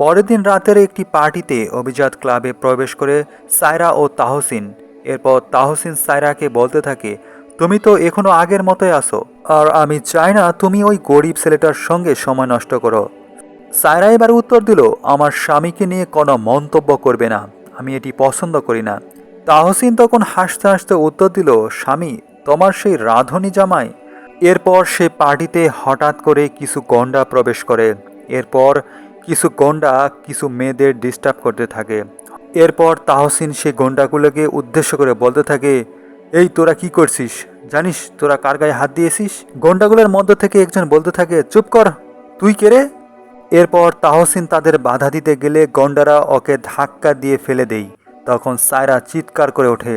পরের দিন রাতের একটি পার্টিতে অভিজাত ক্লাবে প্রবেশ করে সায়রা ও তাহসিন। এরপর তাহসিন সায়রাকে বলতে থাকে, তুমি তো এখনও আগের মতোই আসো আর আমি চাই না তুমি ওই গরিব ছেলেটার সঙ্গে সময় নষ্ট করো সায়রা এবার উত্তর দিল, আমার স্বামীকে নিয়ে কোনো মন্তব্য করবে না, আমি এটি পছন্দ করি না তাহসিন তখন হাসতে হাসতে উত্তর দিল, স্বামী, তোমার সেই রাধুনি জামাই? এরপর সে পার্টিতে হঠাৎ করে কিছু গন্ডা প্রবেশ করে। এরপর কিছু গন্ডা কিছু মেয়েদের ডিস্টার্ব করতে থাকে। এরপর তাহসিন সে গন্ডাগুলোকে উদ্দেশ্য করে বলতে থাকে, এই তোরা কি করছিস? জানিস তোরা কার গায়ে হাত দিয়েছিস? গন্ডাগুলোর মধ্য থেকে একজন বলতে থাকে, চুপ কর, তুই কে রে? এরপর তাহসিন তাদের বাধা দিতে গেলে গন্ডারা ওকে ধাক্কা দিয়ে ফেলে দেই তখন সায়রা চিৎকার করে ওঠে।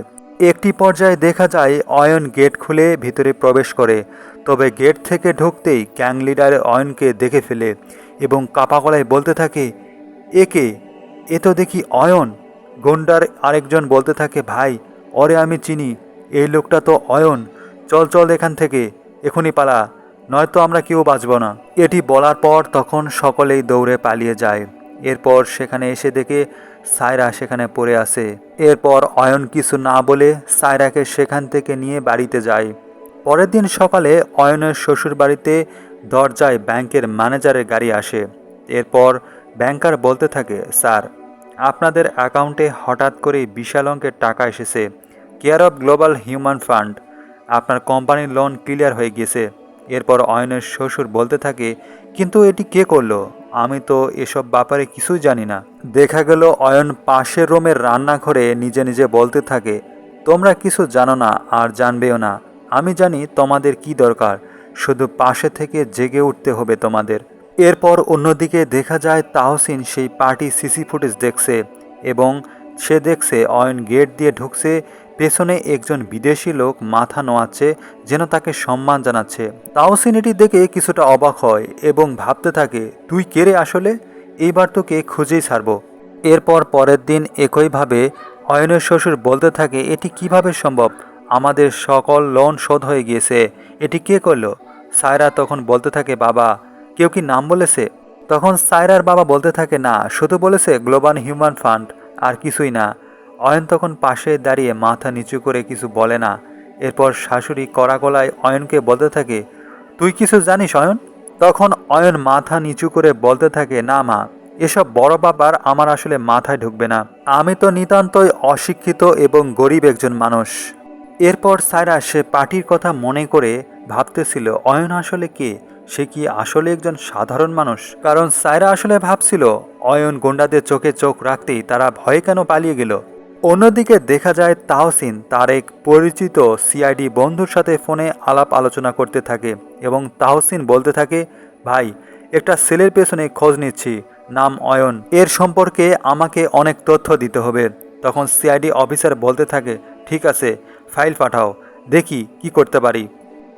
একটি পর্যায়ে দেখা যায়, অয়ন গেট খুলে ভিতরে প্রবেশ করে, তবে গেট থেকে ঢুকতেই গ্যাং লিডার অয়নকে দেখে ফেলে। এবং কাপা গলায় বলতে থাকে, একে, এ তো দেখি অয়ন। গন্ডার আরেকজন বলতে থাকে, ভাই অরে আমি চিনি, এই লোকটা তো অয়ন। চল চল এখান থেকে, এখনই পালা, নয়তো আমরা কেউ বাঁচব না। এটি বলার পর তখন সকলেই দৌড়ে পালিয়ে যায়। এরপর সেখানে এসে দেখে সায়রা সেখানে পড়ে আসে এরপর অয়ন কিছু না বলে সায়রাকে সেখান থেকে নিয়ে বাড়িতে যায়। পরের দিন সকালে অয়নের শ্বশুর বাড়িতে দরজায় ব্যাংকের ম্যানেজারের গাড়ি আসে। এরপর ব্যাংকার বলতে থাকে, স্যার, আপনাদের অ্যাকাউন্টে হঠাৎ করে বিশাল অঙ্কের টাকা এসেছে। Care of global human fund. আপনার কোম্পানির লোন ক্লিয়ার হয়ে গিয়েছে এরপর অয়নের শ্বশুর বলতে থাকে, কিন্তু এটি কে করল? আমি তো এসব ব্যাপারে কিছুই জানি না। দেখা গেল অয়ন পাশের রুমের রান্নাঘরে নিজে নিজে বলতে থাকে, তোমরা কিছু জানো না আর জানবেও না। আমি জানি তোমাদের কি দরকার। শুধু পাশে থেকে জেগে উঠতে হবে তোমাদের। এরপর অন্যদিকে দেখা যায় তাহসিন সেই পার্টি সিসি ফুটেজ দেখছে এবং সে দেখছে অয়ন গেট দিয়ে ঢুকছে, পেছনে একজন বিদেশি লোক মাথা নোয়াচ্ছে যেন তাকে সম্মান জানাচ্ছে। তাওসিন এটি দেখে কিছুটা অবাক হয় এবং ভাবতে থাকে, তুই কেরে আসলে? এইবার তোকে খুঁজেই ছাড়বো। এরপর পরের দিন একইভাবে অয়নের শ্বশুর বলতে থাকে, এটি কীভাবে সম্ভব? আমাদের সকল লোন শোধ হয়ে গিয়েছে। এটি কে করল? সায়রা তখন বলতে থাকে, বাবা, কেউ কি নাম বলেছে? তখন সায়রার বাবা বলতে থাকে, না, শুধু বলেছে গ্লোবাল হিউম্যান ফান্ড, আর কিছুই না। অয়ন তখন পাশে দাঁড়িয়ে মাথা নিচু করে কিছু বলে না। এরপর শাশুড়ি কড়া গলায় অয়নকে বলতে থাকে, তুই কিছু জানিস, অয়ন? তখন অয়ন মাথা নিচু করে বলতে থাকে, না, মা, এসব বড় বাবার আমার আসলে মাথায় ঢুকবে না। আমি তো নিতান্তই অশিক্ষিত এবং গরিব একজন মানুষ। এরপর সায়রা সে পার্টির কথা মনে করে ভাবতেছিল, অয়ন আসলে কে? সে কি আসলে একজন সাধারণ মানুষ? কারণ সায়রা আসলে ভাবছিল, অয়ন গোন্ডাদের চোখে চোখ রাখতেই তারা ভয়ে কেন পালিয়ে গেল? অন্যদিকে দেখা যায় তাহসিন তার এক পরিচিত সিআইডি বন্ধুর সাথে ফোনে আলাপ আলোচনা করতে থাকে এবং তাহসিন বলতে থাকে, ভাই, একটা সেলের পেছনে খোঁজ নিচ্ছি, নাম অয়ন। এর সম্পর্কে আমাকে অনেক তথ্য দিতে হবে। তখন সিআইডি অফিসার বলতে থাকে, ঠিক আছে, ফাইল পাঠাও, দেখি কি করতে পারি।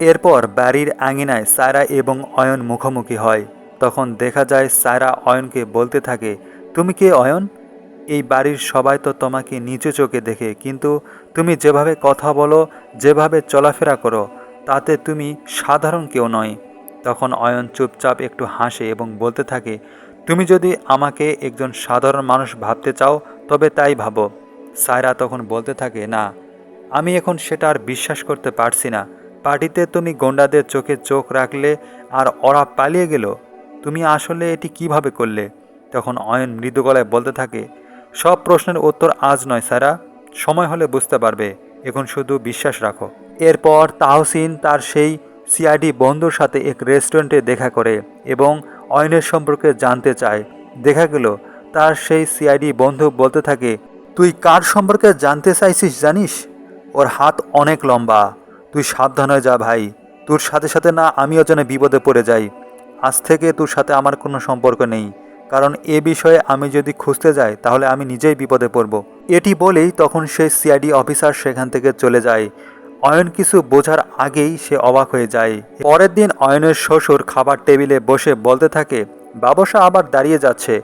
এরপর বাড়ির আঙিনায় সায়রা এবং অয়ন মুখোমুখি হয়। তখন দেখা যায় সায়রা অয়নকে বলতে থাকে, তুমি কে অয়ন? এই বাড়ির সবাই তো তোমাকে নিচু চোখে দেখে, কিন্তু তুমি যেভাবে কথা বলো, যেভাবে চলাফেরা করো, তাতে তুমি সাধারণ কেউ নয়। তখন অয়ন চুপচাপ একটু হাসে এবং বলতে থাকে, তুমি যদি আমাকে একজন সাধারণ মানুষ ভাবতে চাও, তবে তাই ভাবো। সায়রা তখন বলতে থাকে, না, আমি এখন সেটা আর বিশ্বাস করতে পারছি না। পার্টিতে তুমি গন্ডাদের চোখে চোখ রাখলে আর ওরা পালিয়ে গেল, তুমি আসলে এটি কীভাবে করলে? তখন অয়ন মৃদু গলায় বলতে থাকে, সব প্রশ্নের উত্তর আজ নয়, সারা। সময় হলে বুঝতে পারবে, এখন শুধু বিশ্বাস রাখো। এরপর তাহসিন তার সেই সিআইডি বন্ধুর সাথে এক রেস্টুরেন্টে দেখা করে এবং অয়নের সম্পর্কে জানতে চায়। দেখা গেল, তার সেই সিআইডি বন্ধু বলতে থাকে, তুই কার সম্পর্কে জানতে চাইছিস জানিস? ওর হাত অনেক লম্বা। তুই সাবধান হয়ে যা ভাই। তোর সাথে সাথে না আমিও যেন বিপদে পড়ে যাই। আজ থেকে তোর সাথে আমার কোনো সম্পর্ক নেই। কারণ এ বিষয়ে আমি যদি খুঁজতে যাই, তাহলে আমি নিজেই বিপদে পড়ব। এটি বলেই তখন সে সিআইডি অফিসার সেখান থেকে চলে যায়। অয়ন কিছু বোঝার আগেই সে অবাক হয়ে যায়। পরের দিন অয়নের শ্বশুর খাবার টেবিলে বসে বলতে থাকে ব্যবসা আবার দাঁড়িয়ে যাচ্ছে।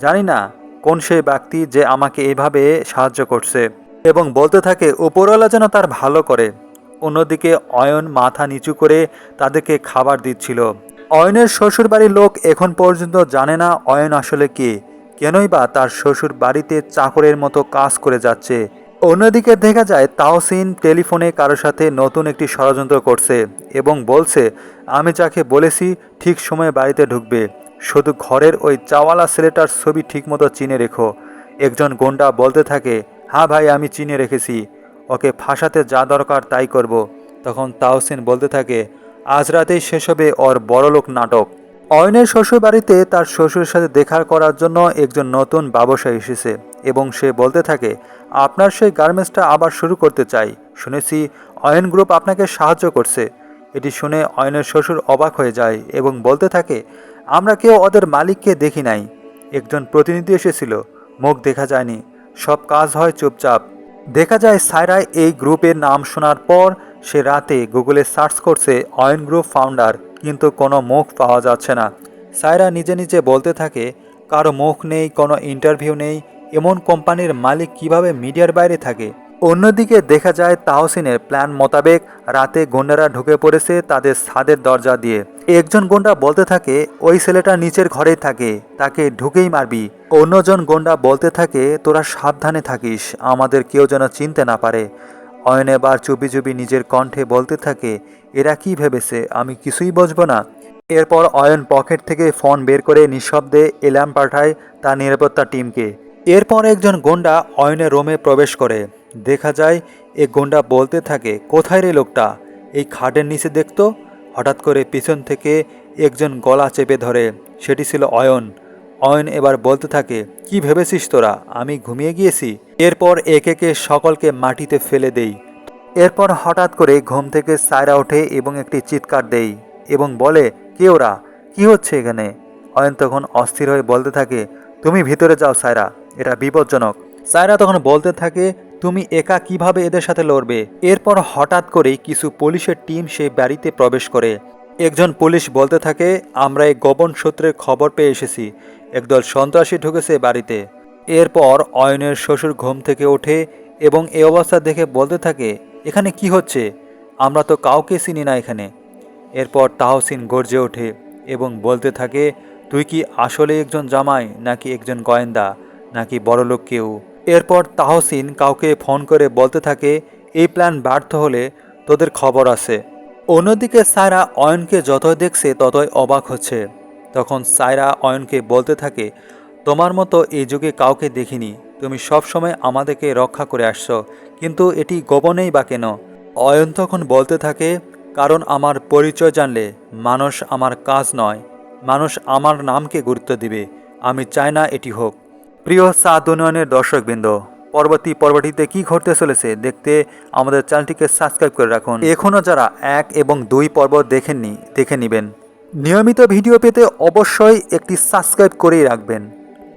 জানি না কোন সেই ব্যক্তি যে আমাকে এভাবে সাহায্য করছে। এবং বলতে থাকে, উপরওয়ালা যেন তার ভালো করে অন্যদিকে অয়ন মাথা নিচু করে তাদেরকে খাবার দিচ্ছিল। অয়নের শ্বশুরবাড়ির লোক এখন পর্যন্ত জানে না অয়ন আসলে কে। কেনই বা তার শ্বশুর বাড়িতে চাকরের মতো কাজ করে যাচ্ছে। অন্যদিকে দেখা যায় তাওসিন টেলিফোনে কারোর সাথে নতুন একটি ষড়যন্ত্র করছে এবং বলছে, আমি যাকে বলেছি ঠিক সময়ে বাড়িতে ঢুকবে। শুধু ঘরের ওই চাওয়ালা ছেলেটার ছবি ঠিকমতো চিনে রেখো। একজন গোন্ডা বলতে থাকে হ্যাঁ ভাই, আমি চিনে রেখেছি। ওকে ফাঁসাতে যা দরকার তাই করব। তখন তাওসিন বলতে থাকে, আজ রাতেই শেষ হবে ওর বড়লোক নাটক। অয়নের শ্বশুর বাড়িতে তার শ্বশুরের সাথে দেখা করার জন্য একজন নতুন ব্যবসা এসেছে এবং সে বলতে থাকে, আপনার সেই গার্মেন্টসটা আবার শুরু করতে চাই। শুনেছি অয়ন গ্রুপ আপনাকে সাহায্য করছে। এটি শুনে অয়নের শ্বশুর অবাক হয়ে যায় এবং বলতে থাকে, আমরা কেউ ওদের মালিককে দেখি নাই। একজন প্রতিনিধি এসেছিল, মুখ দেখা যায়নি, সব কাজ হয় চুপচাপ। দেখা যায় সায়রায় এই গ্রুপের নাম শোনার পর সে রাতে গুগলে সার্চ করছে অয়েন গ্রুপ ফাউন্ডার, কিন্তু কোনো মুখ পাওয়া যাচ্ছে না। সায়রা নিজে নিজে বলতে থাকে, কারও মুখ নেই, কোনো ইন্টারভিউ নেই, এমন কোম্পানির মালিক কীভাবে মিডিয়ার বাইরে থাকে? অন্যদিকে দেখা যায় তাহসিনের প্ল্যান মোতাবেক রাতে গুন্ডারা ঢুকে পড়েছে তাদের ছাদের দরজা দিয়ে। একজন গুন্ডা বলতে থাকে, ওই ছেলেটা নিচের ঘরেই থাকে, তাকে ঢুকেই মারবি। অন্যজন গুন্ডা বলতে থাকে, তোরা সাবধানে থাকিস, আমাদের কেউ যেন চিনতে না পারে। অয়ন এবার চুপি চুপি নিজের কণ্ঠে বলতে থাকে, এরা কি ভেবেছে, আমি কিছুই বুঝব না? এরপর অয়ন পকেট থেকে ফোন বের করে নিঃশব্দে এলার্ম পাঠায় তার নিরাপত্তা টিমকে। এরপর একজন গোন্ডা অয়নের রোমে প্রবেশ করে। দেখা যায়, এ গোন্ডা বলতে থাকে, কোথায় রে লোকটা? এই খাটের নিচে দেখতো? হঠাৎ করে পিছন থেকে একজন গলা চেপে ধরে। সেটি ছিল অয়ন। অয়ন এবার বলতে থাকে, কি ভেবেছিস তোরা? আমি ঘুমিয়ে গিয়েছি? এরপর একে একে সকলকে মাটিতে ফেলে দেই। এরপর হঠাৎ করে ঘুম থেকে সায়রা ওঠে এবং একটি চিৎকার দেই এবং বলে, কে ওরা? কি হচ্ছে এখানে? অয়ন তখন অস্থির হয়ে বলতে থাকে, তুমি ভিতরে যাও সায়রা। এটা বিপজ্জনক। সায়রা তখন বলতে থাকে, তুমি একা কীভাবে এদের সাথে লড়বে? এরপর হঠাৎ করেই কিছু পুলিশের টিম সেই বাড়িতে প্রবেশ করে। একজন পুলিশ বলতে থাকে, আমরা এই গোপন সূত্রের খবর পেয়ে এসেছি। একদল সন্ত্রাসী ঢুকেছে বাড়িতে। এরপর অয়নের শ্বশুর ঘুম থেকে ওঠে এবং এ অবস্থা দেখে বলতে থাকে, এখানে কি হচ্ছে? আমরা তো কাউকে চিনি না এখানে। এরপর তাহসিন গর্জে ওঠে এবং বলতে থাকে, তুই কি আসলে একজন জামাই নাকি একজন গোয়েন্দা? নাকি বড়লোক কেউ? এরপর তাহসিন কাউকে ফোন করে বলতে থাকে, এই প্ল্যান ব্যর্থ হলে তোদের খবর আছে। অন্যদিকে সায়রা অয়নকে যতই দেখছে ততই অবাক হচ্ছে। তখন সায়রা অয়নকে বলতে থাকে, তোমার মতো এই যুগে কাউকে দেখিনি। তুমি সব সময় আমাদেরকে রক্ষা করে আসছো। কিন্তু এটি গোপনেই বা কেন? অয়ন তখন বলতে থাকে, কারণ আমার পরিচয় জানলে মানুষ আমার কাজ নয়। মানুষ আমার নামকে গুরুত্ব দিবে। আমি চাই না এটি হোক। প্রিয় সাদ উন্নয়নের দর্শকবৃন্দ, পরবর্তী পর্বটিতে কি ঘটতে চলেছে দেখতে আমাদের চ্যানেলটিকে সাবস্ক্রাইব করে রাখুন। এখনও যারা এক এবং দুই পর্ব দেখেননি, দেখে নেবেন। নিয়মিত ভিডিও পেতে অবশ্যই একটি সাবস্ক্রাইব করেই রাখবেন।